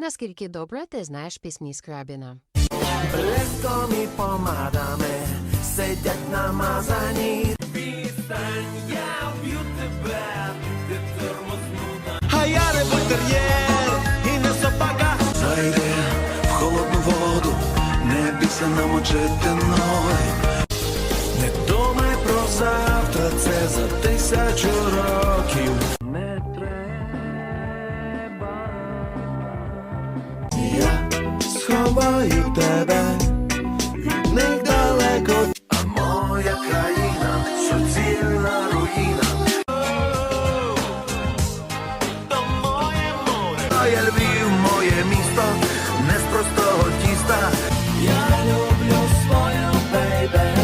Наскільки добре ти знаєш пісні Скрабіна? Блеском і помадами сидять намазані. Відстань, я вб'ю тебе, ти тормознута. А я не бутер'єр і не собака. Зайди в холодну воду, не бійся намочити ноги. Не думай про завтра, це за тисячу років. Сховаю тебе від них далеко. А моя країна суцільна руїна. То моє море. Моє Львів, моє місто, не з простого тіста. Я люблю свою бейбе,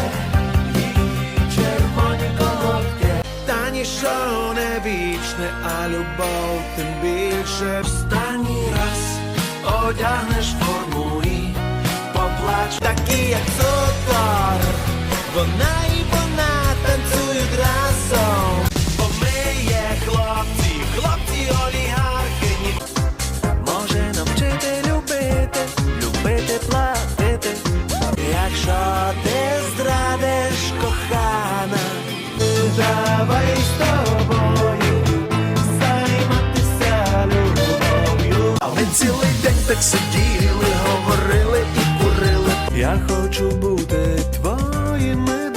її червоні колодки. Та ніщо не вічне, а любов тим більше. Останній раз одягнеш вона і вона танцюють разом. Бо ми є хлопці, хлопці олігархи. Може навчити любити, любити платити. Якщо ти зрадиш кохана, давай з тобою займатися любов'ю. А ми цілий день так сиділи, говорили і курили. Я хочу бути твоїми my